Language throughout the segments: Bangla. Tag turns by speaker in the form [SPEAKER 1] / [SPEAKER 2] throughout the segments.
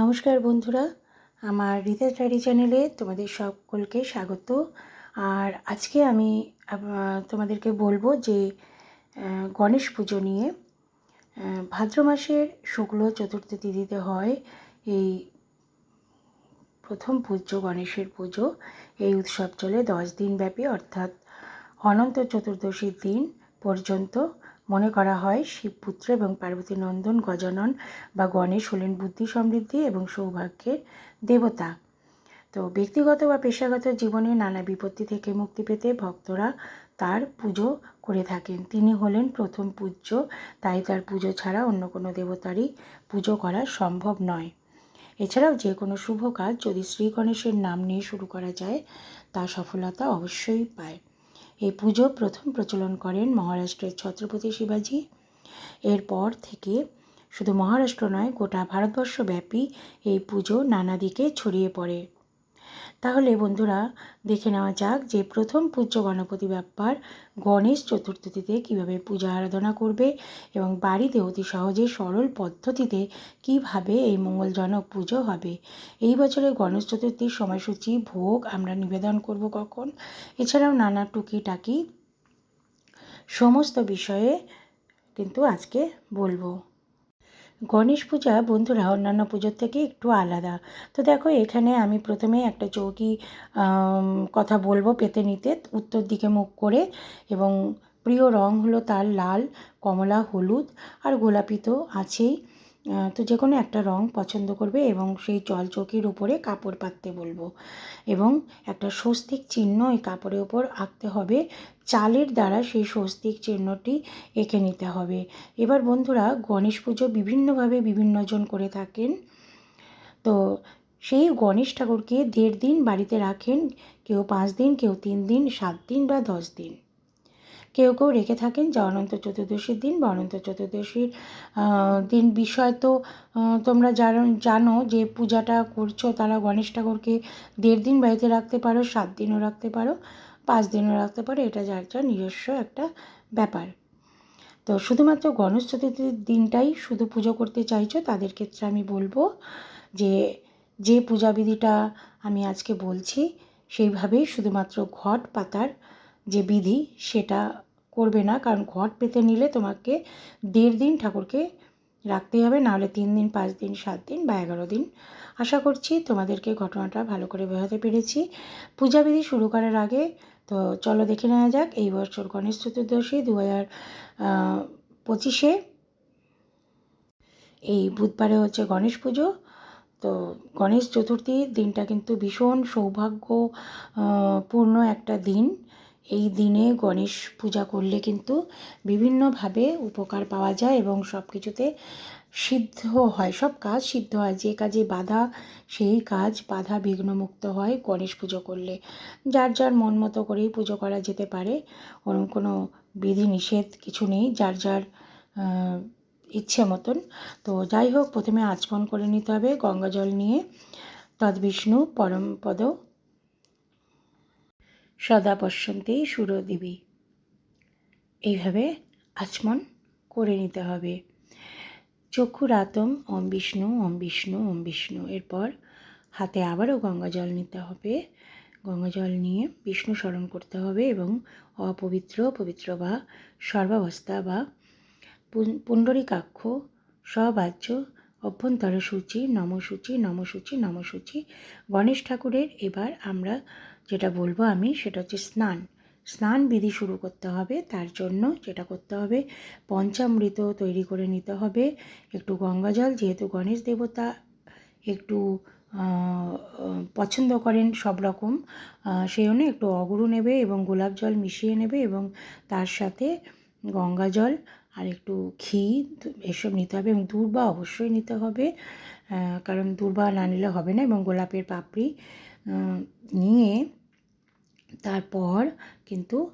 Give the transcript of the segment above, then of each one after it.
[SPEAKER 1] নমস্কার বন্ধুরা, আমার রিতা স্টাডি চ্যানেলে তোমাদের সকলকে স্বাগত। আর আজকে আমি তোমাদেরকে বলব যে গণেশ পুজো নিয়ে ভাদ্র মাসের শুক্ল চতুর্থ তিথিতে হয় এই প্রথম পুজো, গণেশের পুজো। এই উৎসব চলে দশ দিন ব্যাপী অর্থাৎ অনন্ত চতুর্দশীর দিন পর্যন্ত। মনে করা হয় শিবপুত্র এবং পার্বতী নন্দন গজানন বা গণেশ হলেন বুদ্ধি সমৃদ্ধি এবং সৌভাগ্যের দেবতা। তো ব্যক্তিগত বা পেশাগত জীবনে নানা বিপত্তি থেকে মুক্তি পেতে ভক্তরা তার পুজো করে থাকেন। তিনি হলেন প্রথম পূজ্য, তাই তার পুজো ছাড়া অন্য কোনো দেবতারই পুজো করা সম্ভব নয়। এছাড়াও যে কোনো শুভ কাজ যদি শ্রী গণেশের নাম নিয়ে শুরু করা যায়, তা সফলতা অবশ্যই পায়। এই পুজো প্রথম প্রচলন করেন মহারাষ্ট্রের ছত্রপতি শিবাজি। এরপর থেকে শুধু মহারাষ্ট্র নয়, গোটা ভারতবর্ষব্যাপী এই পুজো নানা দিকে ছড়িয়ে পড়ে। তাহলে বন্ধুরা, দেখে নেওয়া যাক যে প্রথম পূজ্য গণপতি ব্যাপার গণেশ চতুর্থীতে কীভাবে পূজা আরাধনা করবে এবং বাড়িতে অতি সহজে সরল পদ্ধতিতে কীভাবে এই মঙ্গলজনক পুজো হবে। এই বছরের গণেশ চতুর্থীর সময়সূচি, ভোগ আমরা নিবেদন করব কখন? এছাড়াও নানা টুকিটাকি সমস্ত বিষয়ে কিন্তু আজকে বলব। গণেশ পূজা বন্ধুরা, অন্যান্য পুজোর থেকে একটু আলাদা। তো দেখো, এখানে আমি প্রথমে একটা চৌকি কথা বলব পেতে নিতে। উত্তর দিকে মুখ করে এবং প্রিয় রং হলো তার লাল, কমলা, হলুদ আর গোলাপি তো আছেই। তো যে কোনো একটা রং পছন্দ করবে এবং সেই জল চৌকির উপরে কাপড় পাততে বলব। এবং একটা স্বস্তিক চিহ্ন এই কাপড়ের ওপর আঁকতে হবে। চালের দ্বারা সেই স্বস্তিক চিহ্নটি এঁকে নিতে হবে। এবার বন্ধুরা, গণেশ পুজো বিভিন্নভাবে বিভিন্নজন করে থাকেন। তো সেই গণেশ ঠাকুরকে দেড় দিন বাড়িতে রাখেন। কেউ পাঁচ দিন, কেউ তিন দিন, সাত দিন বা দশ দিন। কেউ কেউ রেখে থাকেন যা অনন্ত চতুর্দশীর দিন বা অনন্ত চতুর্দশীর দিন বিষয়। তো তোমরা জানো জানো যে পূজাটা করছ তারা গণেশ ঠাকুরকে দেড় দিন বাড়িতে রাখতে পারো, সাত দিনও রাখতে পারো, পাঁচ দিনও রাখতে পারো। এটা যার যার নিজস্ব একটা ব্যাপার। তো শুধুমাত্র গণেশ চতুর্থীর দিনটাই শুধু পুজো করতে চাইছো, তাদের ক্ষেত্রে আমি বলব যে যে পূজাবিধিটা আমি আজকে বলছি, সেইভাবেই শুধুমাত্র ঘট পাতার যে বিধি সেটা করবে না, কারণ ঘট পেতে নিলে তোমাকে দেড় দিন ঠাকুরকে রাখতেই হবে, নাহলে তিন দিন, পাঁচ দিন, সাত দিন বা এগারো দিন। আশা করছি তোমাদেরকে ঘটনাটা ভালো করে বোঝাতে পেরেছি। পূজাবিধি শুরু করার আগে, তো চলো দেখে নেওয়া যাক, এই বছর গণেশ চতুর্দশী দু হাজার পঁচিশে। এই বুধবারে হচ্ছে গণেশ পুজো, তো গণেশ চতুর্থীর দিনটা কিন্তু ভীষণ সৌভাগ্য পূর্ণ একটা দিন। এই দিনে গণেশ পূজা করলে কিন্তু বিভিন্নভাবে উপকার পাওয়া যায় এবং সব কিছুতে সিদ্ধ হয়, সব কাজ সিদ্ধ হয়। যে কাজে বাধা, সেই কাজ বাধা বিঘ্নমুক্ত হয় গণেশ পুজো করলে। যার যার মন মতো করেই পুজো করা যেতে পারে ওরকম কোনো বিধি নিষেধ কিছু নেই, যার যার ইচ্ছে মতন। তো যাই হোক, প্রথমে আচমন করে নিতে হবে গঙ্গা জল নিয়ে। তদ্বিষ্ণু পরমপদ সদা পশ্যন্তি সুরদেবী। এইভাবে আচমন করে নিতে হবে। চক্ষুরাতম ওম বিষ্ণু ওম বিষ্ণু ওম বিষ্ণু। এরপর হাতে আবারও গঙ্গা জল নিতে হবে। গঙ্গা জল নিয়ে বিষ্ণু স্মরণ করতে হবে এবং অপবিত্র, পবিত্র বা সর্বাবস্থা বা পুণ্ডরীকাক্ষ সবাহ্য অভ্যন্তর সূচি নমসূচি নমসূচি নমসূচি, গণেশ ঠাকুরের এবার আমরা যেটা বলব আমি সেটা হচ্ছে স্নান। স্নান বিধি শুরু করতে হবে, তার জন্য যেটা করতে হবে, পঞ্চামৃত তৈরি করে নিতে হবে, একটু গঙ্গা জল যেহেতু গণেশ দেবতা একটু পছন্দ করেন সব রকম সেই জন্য একটু অগুরু নেবে এবং গোলাপ জল মিশিয়ে নেবে এবং তার সাথে গঙ্গা জল আর একটু ঘি এসব নিতে হবে এবং দূর্বা অবশ্যই নিতে হবে কারণ দূর্বা না নিলে হবে না এবং গোলাপের পাপড়ি নিয়ে তারপর কিন্তু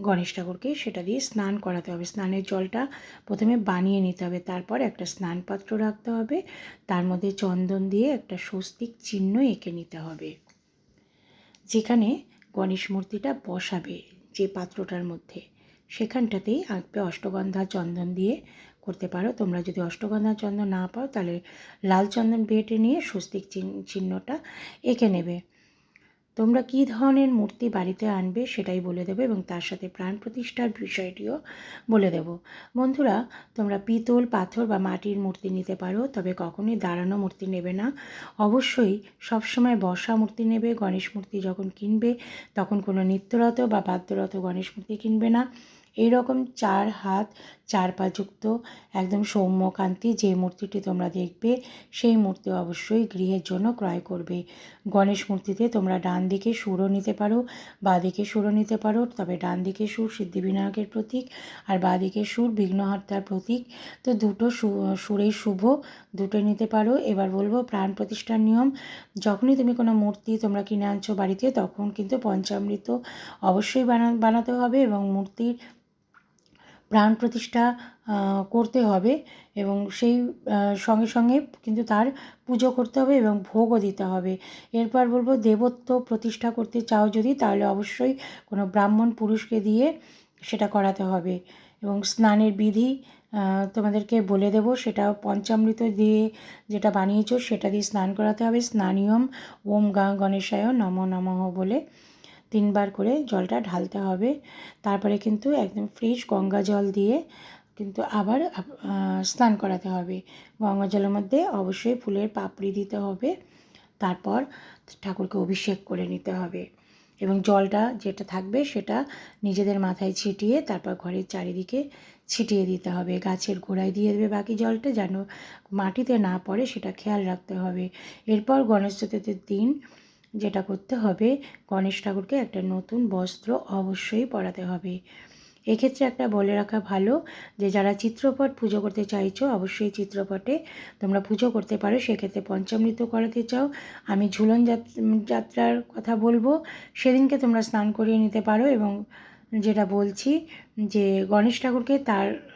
[SPEAKER 1] গণেশ ঠাকুরকে সেটা দিয়ে স্নান করাতে হবে। স্নানের জলটা প্রথমে বানিয়ে নিতে হবে। তারপর একটা স্নান পাত্র রাখতে হবে। তার মধ্যে চন্দন দিয়ে একটা স্বস্তিক চিহ্ন এঁকে নিতে হবে। যেখানে গণেশ মূর্তিটা বসাবে যে পাত্রটার মধ্যে। সেখানটাতেই আঁকবে অষ্টগন্ধা চন্দন দিয়ে করতে পারো। তোমরা যদি অষ্টগন্ধা চন্দন না পাও, তাহলে লাল চন্দন বেটে নিয়ে স্বস্তিক চিহ্ন- চিহ্নটা এঁকে নেবে। তোমরা কি ধরনের মূর্তি বাড়িতে আনবে সেটাই বলে দেবে এবং তার সাথে প্রাণ প্রতিষ্ঠার বিষয়টিও বলে দেব। বন্ধুরা, তোমরা পিতল, পাথর বা মাটির মূর্তি নিতে পারো, তবে কখনোই দাঁড়ানো মূর্তি নেবে না। অবশ্যই সবসময় বসা মূর্তি নেবে। গণেশ মূর্তি যখন কিনবে, তখন কোনো নিত্যরত বা বাদ্যরত গণেশ মূর্তি কিনবে না। এইরকম চার হাত, চার পা যুক্ত একদম সৌম্যকান্তি যে মূর্তিটি তোমরা দেখবে, সেই মূর্তি অবশ্যই গৃহের জন্য ক্রয় করবে। গণেশ মূর্তিতে তোমরা ডান দিকে সুরও নিতে পারো, বা দিকে সুরও নিতে পারো, তবে ডান দিকে সুর সিদ্ধিবিনায়কের প্রতীক আর বা দিকে সুর বিঘ্নহর্তার প্রতীক। তো দুটো সু- সুরেই শুভ দুটো নিতে পারো। এবার বলব প্রাণ প্রতিষ্ঠার নিয়ম, যখনই তুমি কোনো মূর্তি তোমরা কিনে আনছো বাড়িতে, তখন কিন্তু পঞ্চামৃত অবশ্যই বানা, বানাতে হবে এবং মূর্তির প্রাণ প্রতিষ্ঠা করতে হবে এবং সেই সঙ্গে সঙ্গে কিন্তু তার পুজো করতে হবে এবং ভোগও দিতে হবে। এরপর বলব, দেবত্ব প্রতিষ্ঠা করতে চাও যদি, তাহলে অবশ্যই কোনো ব্রাহ্মণ পুরুষকে দিয়ে সেটা করাতে হবে এবং স্নানের বিধি তোমাদেরকে বলে দেব, সেটা পঞ্চামৃত দিয়ে যেটা বানিয়েছো, সেটা দিয়ে স্নান করাতে হবে। স্নানিয়ম ওম গা গণেশায় নম নমঃ বলে তিনবার করে জলটা ঢালতে হবে। তারপরে কিন্তু একদম ফ্রেশ গঙ্গা জল দিয়ে কিন্তু আবার স্নান করাতে হবে। গঙ্গা জলের মধ্যে অবশ্যই ফুলের পাপড়ি দিতে হবে। তারপর ঠাকুরকে অভিষেক করে নিতে হবে। এবং জলটা যেটা থাকবে সেটা নিজেদের মাথায় ছিটিয়ে তারপর ঘরের চারিদিকে ছিটিয়ে দিতে হবে। গাছের গোড়ায় দিয়ে দেবে বাকি জলটা যেন মাটিতে না পড়ে সেটা খেয়াল রাখতে হবে। এরপর গণেশ চতুর্থীর দিন যেটা করতে হবে, গণেশ ঠাকুরকে একটা নতুন বস্ত্র অবশ্যই পরাতে হবে। এক্ষেত্রে একটা বলে রাখা ভালো যে, যারা চিত্রপট পুজো করতে চাইছো, অবশ্যই চিত্রপটে তোমরা পুজো করতে পারো। সেক্ষেত্রে পঞ্চামৃত করাতে চাও। আমি ঝুলন যাত- যাত্রার কথা বলব। সেদিনকে তোমরা স্নান করিয়ে নিতে পারো এবং যেটা বলছি যে, গণেশ ঠাকুরকে তার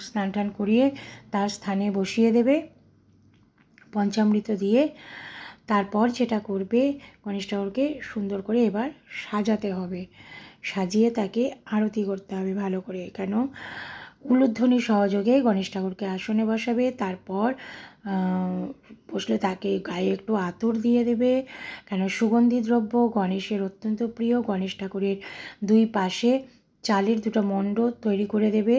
[SPEAKER 1] স্নান টান করিয়ে তার স্থানে বসিয়ে দেবে। পঞ্চামৃত দিয়ে তারপর যেটা করবে, গণেশ ঠাকুরকে সুন্দর করে এবার সাজাতে হবে। সাজিয়ে তাকে আরতি করতে হবে ভালো করে, কেন? উলুধ্বনি সহযোগে গণেশ ঠাকুরকে আসনে বসাবে, তারপর বসলে তাকে গায়ে একটু আতর দিয়ে দেবে। কেন? সুগন্ধি দ্রব্য গণেশের অত্যন্ত প্রিয়। গণেশ ঠাকুরের দুই পাশে চালের দুটো মণ্ড তৈরি করে দেবে।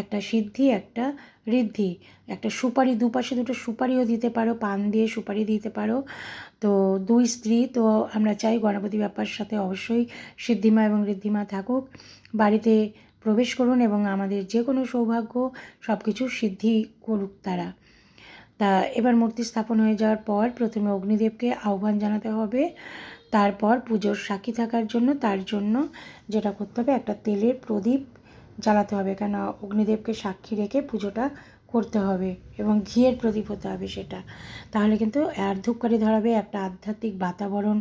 [SPEAKER 1] একটা সিদ্ধি, একটা ঋদ্ধি, একটা সুপারি দুপাশে দুটো সুপারিও দিতে পারো, পান দিয়ে সুপারি দিতে পারো। তো দুই স্ত্রী, তো আমরা চাই গণপতি বাপ্পার সাথে অবশ্যই সিদ্ধিমা এবং ঋদ্ধিমা থাকুক। বাড়িতে প্রবেশ করুন এবং আমাদের যে কোনো সৌভাগ্য সব কিছু সিদ্ধি করুক তারা। তা এবার মূর্তি স্থাপন হয়ে যাওয়ার পর প্রথমে অগ্নিদেবকে আহ্বান জানাতে হবে। তারপর পুজোর সাক্ষী থাকার জন্য, তার জন্য যেটা করতে হবে, একটা তেলের প্রদীপ জ্বালাতে হবে। কেন অগ্নিদেবকে সাক্ষী রেখে পুজোটা করতে হবে এবং ঘিয়ের প্রদীপ হতে হবে সেটা। তাহলে কিন্তু আর ধূপকাঠি ধরাবে, একটা আধ্যাত্মিক বাতাবরণ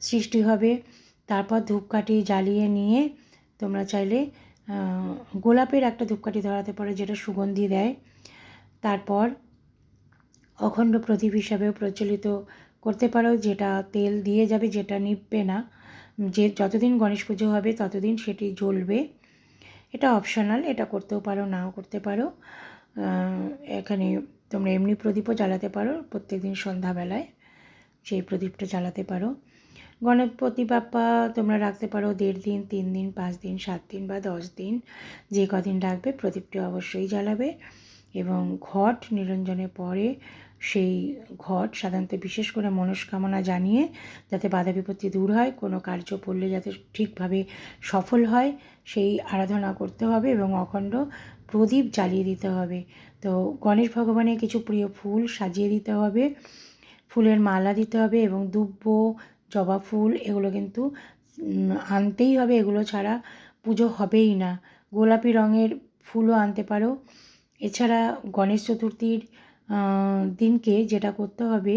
[SPEAKER 1] সৃষ্টি হবে। তারপর ধূপকাঠি জ্বালিয়ে নিয়ে তোমরা চাইলে গোলাপের একটা ধূপকাঠি ধরাতে পারো যেটা সুগন্ধি দেয়। তারপর অখণ্ড প্রদীপ হিসাবেও প্রচলিত করতে পারো, যেটা তেল দিয়ে যাবে, যেটা নিববে না। যে যতদিন গণেশ পুজো হবে, ততদিন সেটি জ্বলবে। এটা অপশনাল এটা করতেও পারো, নাও করতে পারো। এখানে তোমরা এমনি প্রদীপও জ্বালাতে পারো প্রত্যেক দিন সন্ধ্যাবেলায়, সেই প্রদীপটা জ্বালাতে পারো। গণপতি বাপ্পা তোমরা রাখতে পারো দেড় দিন, তিন দিন, পাঁচ দিন, সাত দিন বা দশ দিন, যে কদিন রাখবে প্রদীপটি অবশ্যই জ্বালাবে। এবং ঘট নিরঞ্জনের পরে সেই ঘট সাধারণত বিশেষ করে মনস্কামনা জানিয়ে যাতে বাধা বিপত্তি দূর হয়, কোনো কার্য পড়লে যাতে ঠিকভাবে সফল হয়, সেই আরাধনা করতে হবে এবং অখণ্ড প্রদীপ জ্বালিয়ে দিতে হবে। তো গণেশ ভগবানের কিছু প্রিয় ফুল সাজিয়ে দিতে হবে, ফুলের মালা দিতে হবে এবং দুব্ব, জবা ফুল এগুলো কিন্তু আনতেই হবে, এগুলো ছাড়া পুজো হবেই না। গোলাপি রঙের ফুলও আনতে পারো। এছাড়া গণেশ চতুর্থীর দিনকে যেটা করতে হবে,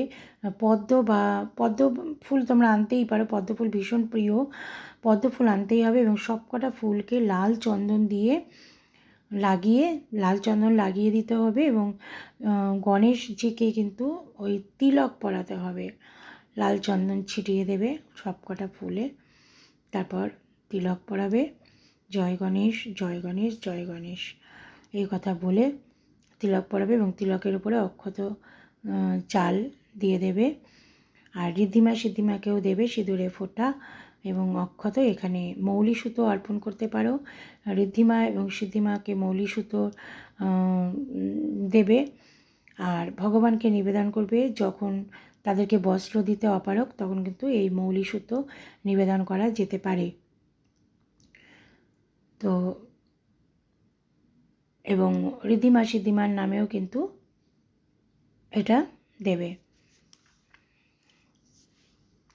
[SPEAKER 1] পদ্ম বা পদ্ম ফুল তোমরা আনতেই পারো। পদ্ম ফুল ভীষণ প্রিয়। পদ্ম ফুল আনতেই হবে এবং সবকটা ফুলকে লাল চন্দন দিয়ে লাগিয়ে, লাল চন্দন লাগিয়ে দিতে হবে এবং গণেশজিকে কিন্তু ওই তিলক পরাতে হবে। লাল চন্দন ছিটিয়ে দেবে সবকটা ফুলে। তারপর তিলক পরাবে। জয় গণেশ জয় গণেশ জয় গণেশ। এই কথা বলে তিলক পরাবে এবং তিলকের উপরে অক্ষত চাল দিয়ে দেবে। আর ঋদ্ধিমা সিদ্ধিমাকেও দেবে সিঁদুরে ফোঁটা এবং অক্ষত এখানে মৌলি সুতো অর্পণ করতে পারো। ঋদ্ধিমা এবং সিদ্ধিমাকে মৌলি সুতো দেবে আর ভগবানকে নিবেদন করবে যখন তাদেরকে বস্ত্র দিতে অপারক তখন কিন্তু এই মৌলি সুতো নিবেদন করা যেতে পারে। তো এবং ঋদ্ধিমা সিদ্ধিমার নামেও কিন্তু এটা দেবে।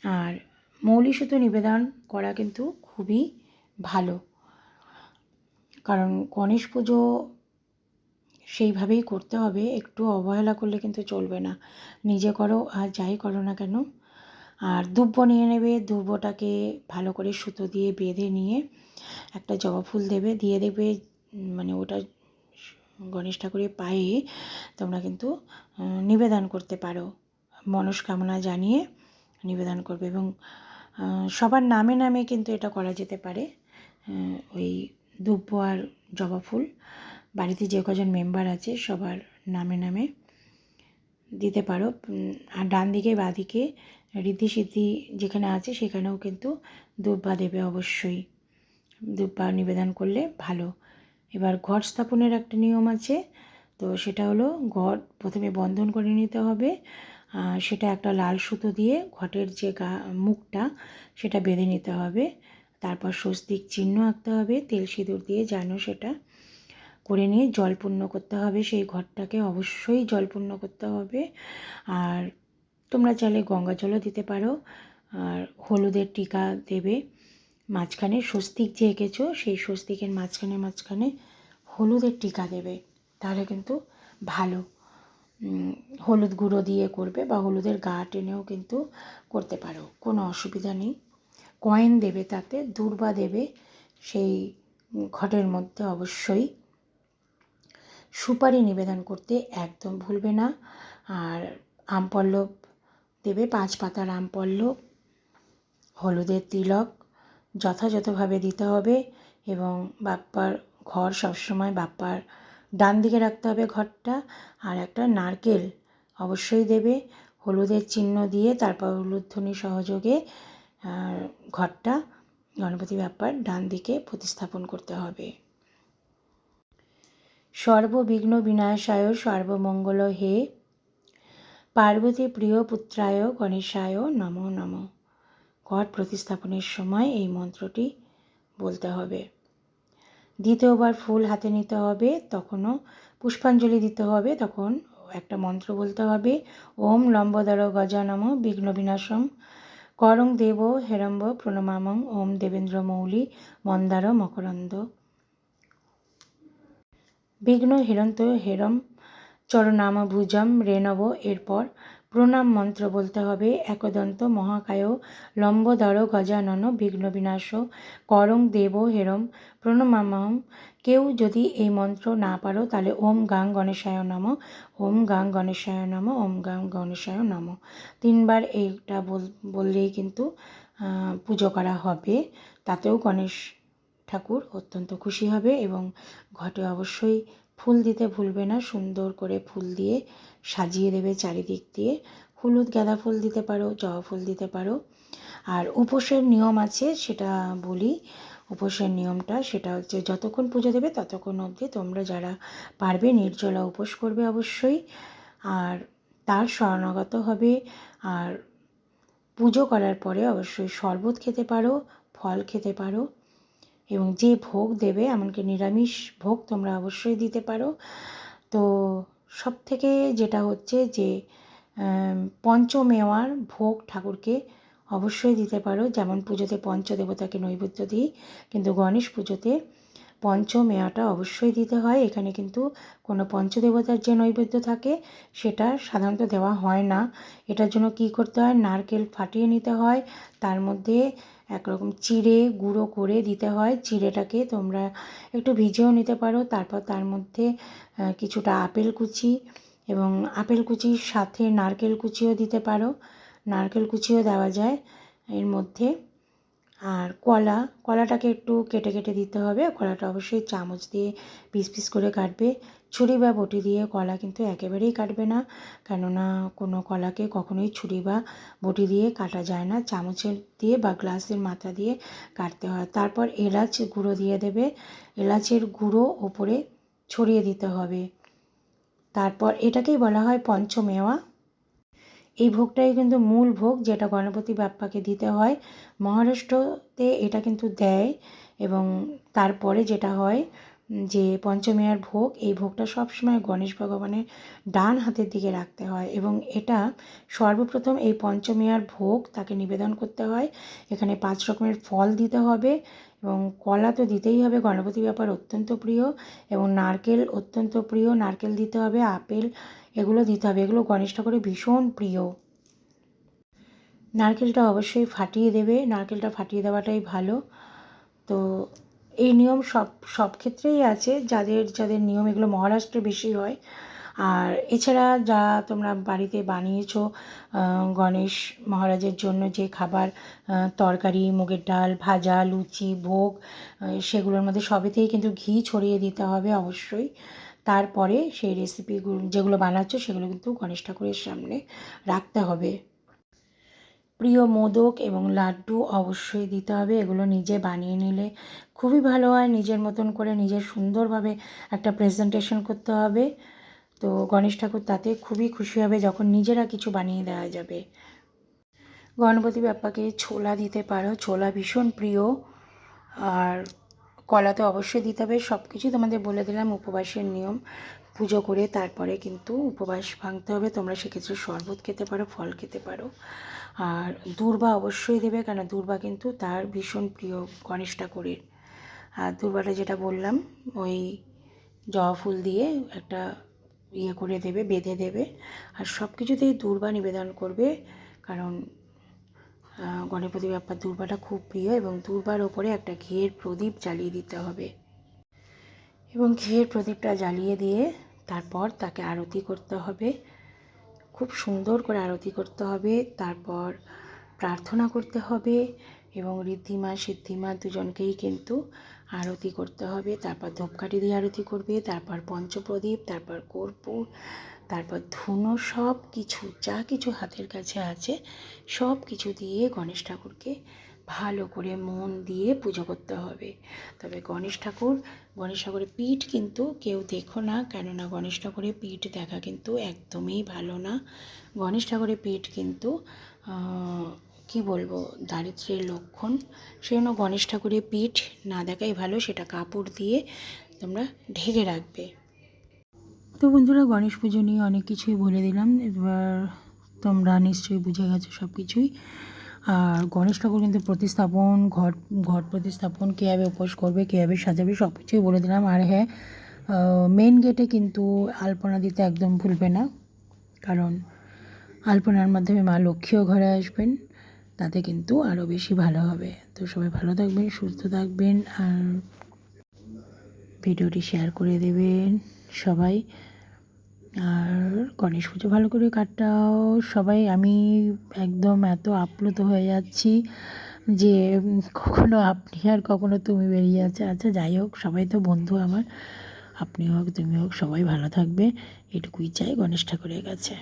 [SPEAKER 1] আর মৌলি সুতো নিবেদন করা কিন্তু খুবই ভালো। কারণ গণেশ পুজো সেইভাবেই করতে হবে, একটু অবহেলা করলে কিন্তু চলবে না। নিজে করো আর যাই করো না কেন। আর দুব্ব নিয়ে নেবে, দুব্বটাকে ভালো করে সুতো দিয়ে বেঁধে নিয়ে একটা জবা ফুল দেবে, দিয়ে দেবে মানে ওটা গণেশ ঠাকুরের পায়ে তোমরা কিন্তু নিবেদন করতে পারো। মনস্কামনা জানিয়ে নিবেদন করবে এবং সবার নামে নামে কিন্তু এটা করা যেতে পারে। ওই দুব্ব আর জবা ফুল, বাড়িতে যে কজন মেম্বার আছে সবার নামে নামে দিতে পারো। আর ডান দিকে বাঁ দিকে ঋদ্ধি সিদ্ধি যেখানে আছে সেখানেও কিন্তু দুব্বা দেবে অবশ্যই। দুব্বা নিবেদন করলে ভালো। এবার ঘট স্থাপনের একটা নিয়ম আছে। তো সেটা হলো ঘট প্রথমে বন্ধন করে নিতে হবে। সেটা একটা লাল সুতো দিয়ে ঘটের যে গা, মুখটা সেটা বেঁধে নিতে হবে। তারপর স্বস্তিক চিহ্ন আঁকতে হবে, তেল সিঁদুর দিয়ে জানো সেটা করে নিয়ে জল পূর্ণ করতে হবে। সেই ঘরটাকে অবশ্যই জল পূর্ণ করতে হবে। আর তোমরা চাইলে গঙ্গা জলও দিতে পারো। আর হলুদের টিকা দেবে। মাঝখানে স্বস্তিক যে এঁকেছো, সেই স্বস্তিকের মাঝখানে মাঝখানে হলুদের টিকা দেবে। তাহলে কিন্তু ভালো। হলুদ গুঁড়ো দিয়ে করবে বা হলুদের গা টেনেও কিন্তু করতে পারো। কোনো অসুবিধা নেই। কয়েন দেবে তাতে, দূর্বা দেবে সেই ঘটের মধ্যে অবশ্যই। সুপারি নিবেদন করতে একদম ভুলবে না। আর আম পল্লব দেবে, পাঁচ পাতার আম পল্লব হলুদের তিলক যথাযথভাবে দিতে হবে এবং বাপ্পার ঘর সবসময় বাপ্পার ডান দিকে রাখতে হবে ঘরটা। আর একটা নারকেল অবশ্যই দেবে। হলুদের চিহ্ন দিয়ে তারপর উলুধ্বনি সহযোগে ঘরটা গণপতি বাপ্পার ডান দিকে প্রতিস্থাপন করতে হবে। সর্ববিঘ্ন বিনাশায় সর্বমঙ্গল হে। পার্বতী প্রিয় পুত্রায় গণেশায় নমো নমঃ। ঘট প্রতিস্থাপনের সময় এই মন্ত্রটি বলতে হবে। দ্বিতীয়বার ফুল হাতে নিতে হবে, তখনও পুষ্পাঞ্জলি দিতে হবে, তখন একটা মন্ত্র বলতে হবে, ওম লম্বদর গজানম বিঘ্ন বিনাশম করং দেব হেরম্ব প্রণমামং ওম দেবেন্দ্র মৌলি মন্দার মকরন্দ। বিঘ্ন হেরন্ত হেরম চরনাম ভুজম রেণব এরপর প্রণাম মন্ত্র বলতে হবে, একদন্ত মহাকায় লম্বধর গজানন বিঘ্ন বিনাশ করং দেব হেরম প্রণমামহম কেউ যদি এই মন্ত্র না পারো, তাহলে ওম গাং গণেশায় নম, ওম গাং গণেশায় নম, ওম গাং গণেশায় নম। তিনবার এইটা বল- বললেই কিন্তু পুজো করা হবে। তাতেও গণেশ ঠাকুর অত্যন্ত খুশি হবে এবং ঘটে অবশ্যই ফুল দিতে ভুলবে না, সুন্দর করে ফুল দিয়ে সাজিয়ে দেবে চারিদিক দিয়ে। হলুদ গাঁদা ফুল দিতে পারো, জবা ফুল দিতে পারো। আর উপোসের নিয়ম আছে, সেটা বলি। উপোসের নিয়মটা, সেটা হচ্ছে যতক্ষণ পুজো দেবে ততক্ষণ অবধি তোমরা যারা পারবে নির্জলা উপোস করবে অবশ্যই। আর তার শরণাগত হবে। আর পুজো করার পরে অবশ্যই শরবত খেতে পারো, ফল খেতে পারো। এবং যে ভোগ দেবে, এমনকি নিরামিষ ভোগ তোমরা অবশ্যই দিতে পারো। তো সব থেকে যেটা হচ্ছে যে পঞ্চমেওয়ার ভোগ ঠাকুরকে অবশ্যই দিতে পারো। যেমন পুজোতে পঞ্চদেবতাকে নৈবেদ্য দিই, কিন্তু গণেশ পুজোতে পঞ্চমেয়াটা অবশ্যই দিতে হয়। এখানে কিন্তু কোনো পঞ্চদেবতার যে নৈবেদ্য থাকে, সেটা সাধারণত দেওয়া হয় না। এটার জন্য কী করতে হয়? নারকেল ফাটিয়ে নিতে হয়। তার মধ্যে একরকম চিড়ে গুঁড়ো করে দিতে হয়। চিড়েটাকে তোমরা একটু ভিজেও নিতে পারো। তারপর তার মধ্যে কিছুটা আপেল কুচি এবং আপেল কুচির সাথে নারকেল কুচিও দিতে পারো। নারকেল কুচিও দেওয়া যায় এর মধ্যে। আর কলা, কলাটাকে একটু কেটে কেটে দিতে হবে। কলাটা অবশ্যই চামচ দিয়ে পিস পিস করে কাটবে। ছুরি বা বটি দিয়ে কলা কিন্তু একেবারেই কাটবে না। কেননা কোনো কলাকে কখনোই ছুরি বা বটি দিয়ে কাটা যায় না। চামচের দিয়ে বা গ্লাসের মাথা দিয়ে কাটতে হয়। তারপর এলাচ গুঁড়ো দিয়ে দেবে। এলাচের গুঁড়ো ওপরে ছড়িয়ে দিতে হবে। তারপর এটাকেই বলা হয় পঞ্চমেওয়া। এই ভোগটাই কিন্তু মূল ভোগ যেটা গণপতি বাপ্পাকে দিতে হয়। মহারাষ্ট্রতে এটা কিন্তু দেয় এবং তারপরে যেটা হয় যে পঞ্চমেয়ার ভোগ, এই ভোগটা সবসময় গণেশ ভগবানের ডান হাতের দিকে রাখতে হয় এবং এটা সর্বপ্রথম এই পঞ্চমেয়ার ভোগ তাকে নিবেদন করতে হয়। এখানে পাঁচ রকমের ফল দিতে হবে এবং কলা তো দিতেই হবে, গণপতি ব্যাপার অত্যন্ত প্রিয় এবং নারকেল অত্যন্ত প্রিয়, নারকেল দিতে হবে, আপেল এগুলো দিতে হবে, এগুলো গণেশ ঠাকুরের ভীষণ প্রিয়। নারকেলটা অবশ্যই ফাটিয়ে দেবে, নারকেলটা ফাটিয়ে দেওয়াটাই ভালো। তো এই নিয়ম সব সব ক্ষেত্রেই আছে, যাদের যাদের নিয়ম এগুলো মহারাষ্ট্রে বেশি হয়। আর এছাড়া যা তোমরা বাড়িতে বানিয়েছো গণেশ মহারাজের জন্য যে খাবার তরকারি, মুগের ডাল, ভাজা, লুচি, ভোগ সেগুলোর মধ্যে সবেতেই কিন্তু ঘি ছড়িয়ে দিতে হবে অবশ্যই। তারপরে সেই রেসিপিগুলো যেগুলো বানাচ্ছ সেগুলো কিন্তু গণেশ ঠাকুরের সামনে রাখতে হবে। প্রিয় মোদক এবং লাড্ডু অবশ্যই দিতে হবে। এগুলো নিজে বানিয়ে নিলে খুবই ভালো হয়। নিজের মতন করে নিজের সুন্দরভাবে একটা প্রেজেন্টেশন করতে হবে। তো গণেশ ঠাকুর তাতে খুবই খুশি হবে যখন নিজেরা কিছু বানিয়ে দেওয়া যাবে। গণপতি বাপ্পাকে ছোলা দিতে পারো। ছোলা ভীষণ প্রিয়। আর কলা তো অবশ্যই দিতে হবে। সব কিছুই তোমাদের বলে দিলাম, উপবাসের নিয়ম। পুজো করে তারপরে কিন্তু উপবাস ভাঙতে হবে। তোমরা সেক্ষেত্রে শরবত খেতে পারো, ফল খেতে পারো। আর দূর্বা অবশ্যই দেবে কেন? দূর্বা কিন্তু তার ভীষণ প্রিয় গণেশ ঠাকুরের আর দূর্বাটা যেটা বললাম, ওই জবা ফুল দিয়ে একটা ইয়ে করে দেবে, বেঁধে দেবে। আর সব কিছুতেই দূর্বা নিবেদন করবে, কারণ গণপতি বাপ্পার দূর্বাটা খুব প্রিয় এবং দূর্বার ওপরে একটা ঘিয়ের প্রদীপ জ্বালিয়ে দিতে হবে। এবং ঘিয়ের প্রদীপটা জ্বালিয়ে দিয়ে তারপর তাকে আরতি করতে হবে। খুব সুন্দর করে আরতি করতে হবে, তারপর প্রার্থনা করতে হবে এবং ঋদ্ধিমা সিদ্ধিমা দুজনকেই কিন্তু আরতি করতে হবে। তারপর ধূপকাঠি দিয়ে আরতি করবে, তারপর পঞ্চপ্রদীপ, তারপর কর্পূর, তারপর ধুনো সব কিছু যা কিছু হাতের কাছে আছে সব কিছু দিয়ে গণেশ ঠাকুরকে ভালো করে মন দিয়ে পুজো করতে হবে। তবে গণেশ ঠাকুর, গণেশ ঠাকুরের পিঠ কিন্তু কেউ দেখো না, কেননা গণেশ ঠাকুরের পিঠ দেখা কিন্তু একদমই ভালো না। গণেশ ঠাকুরের পিঠ কিন্তু কি বলব, দারিদ্রের লক্ষণ। সেই জন্য গণেশ ঠাকুরের পিঠ না দেখাই ভালো, সেটা কাপড় দিয়ে তোমরা ঢেকে রাখবে। তো বন্ধুরা, গণেশ পুজো নিয়ে অনেক কিছুই বলে দিলাম। এবার তোমরা নিশ্চয়ই বুঝে গেছো সব কিছুই আর গণেশ ঠাকুর কিন্তু প্রতিস্থাপন, ঘট ঘট প্রতিস্থাপন, কীভাবে উপোস করবে, কীভাবে সাজাবে সব কিছুই বলে দিলাম। আর হ্যাঁ মেন গেটে কিন্তু আলপনা দিতে একদম ভুলবে না। কারণ আলপনার মাধ্যমে মা লক্ষ্মীও ঘরে আসবেন, তাতে কিন্তু আরও বেশি ভালো হবে। তো সবাই ভালো থাকবেন, সুস্থ থাকবেন, আর ভিডিওটি শেয়ার করে দেবেন সবাই। আর গণেশ পুজো ভালো করে কাটাও। সবাই, আমি একদম এত আপ্লুত হয়ে যাচ্ছি যে কখনো আপনি আর কখনো তুমি বেরিয়ে যাচ্ছে। আচ্ছা যাই হোক, সবাই তো বন্ধু আমার। আপনি হোক তুমি হোক, সবাই ভালো থাকবে। এটুকুই চাই গণেশ ঠাকুরের কাছে।